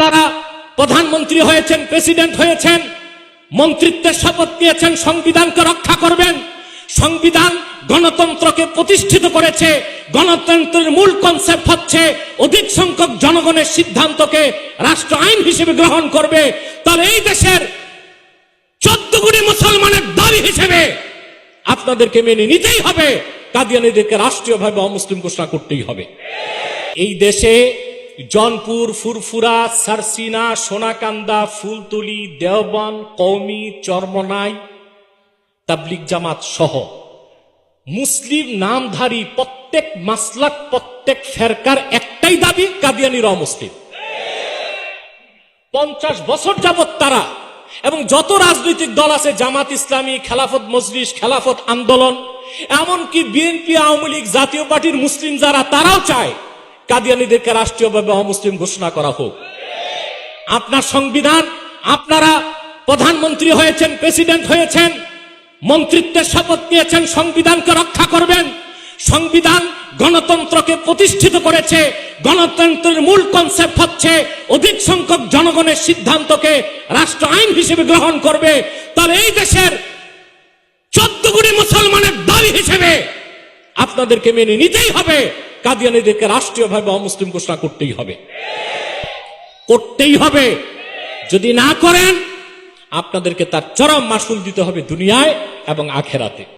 আপনারা প্রধানমন্ত্রী হয়েছেন, প্রেসিডেন্ট হয়েছেন, মন্ত্রিত্বের শপথ নিয়েছেন, সংবিধানকে রক্ষা করবেন। সংবিধান গণতন্ত্রকে প্রতিষ্ঠিত করেছে, গণতন্ত্রের মূল কনসেপ্ট হচ্ছে অধিক সংখ্যক জনগণের সিদ্ধান্তকে রাষ্ট্র আইন হিসেবে গ্রহণ করবে। তাহলে এই দেশের চোদ্দ কোটি মুসলমানের দাবি হিসেবে আপনাদেরকে মেনে নিতেই হবে। কাদিয়ানিদেরকে রাষ্ট্রীয়ভাবে অমুসলিম ঘোষণা করতেই হবে। এই দেশে জনপুর, ফুরফুরা, সারসিনা, সোনাকান্দা, ফুলতুলি, দেওবান কৌমি চরমনাই তাবলিক জামাত সহ। মুসলিম নামধারী প্রত্যেক মাসলাক, প্রত্যেক ফেরকার একটাই দাবি, কাদিয়ানির অমুসলিম। পঞ্চাশ বছর যাবৎ তারা এবং যত রাজনৈতিক দল আছে, জামাত ইসলামী, খেলাফত মজলিস, খেলাফত আন্দোলন, এমনকি বিএনপি, আওয়ামী লীগ জাতীয় পার্টির মুসলিম যারা, তারাও চায় কাদিয়ানিদেরকে রাষ্ট্রীয়ভাবে অমুসলিম ঘোষণা করা হোক। আপনার সংবিধান, আপনারা প্রধানমন্ত্রী হয়েছেন, প্রেসিডেন্ট হয়েছেন, মন্ত্রিত্বের শপথ নিয়েছেন, সংবিধানকে রক্ষা করবেন। সংবিধান গণতন্ত্রকে প্রতিষ্ঠিত করেছে, গণতন্ত্রের মূল কনসেপ্ট হচ্ছে অধিক সংখ্যক জনগণের সিদ্ধান্তকে রাষ্ট্র আইন হিসেবে গ্রহণ করবে। তাহলে এই দেশের চোদ্দ কোটি মুসলমানের দাবি হিসেবে আপনাদেরকে মেনে নিতেই হবে। কাদিয়ানিদেরকে রাষ্ট্রীয়ভাবে অমুসলিম ঘোষণা করতেই হবে। করতেই হবে। যদি না করেন, আপনাদেরকে তার চরম মাসুল দিতে হবে দুনিয়ায় এবং আখেরাতে।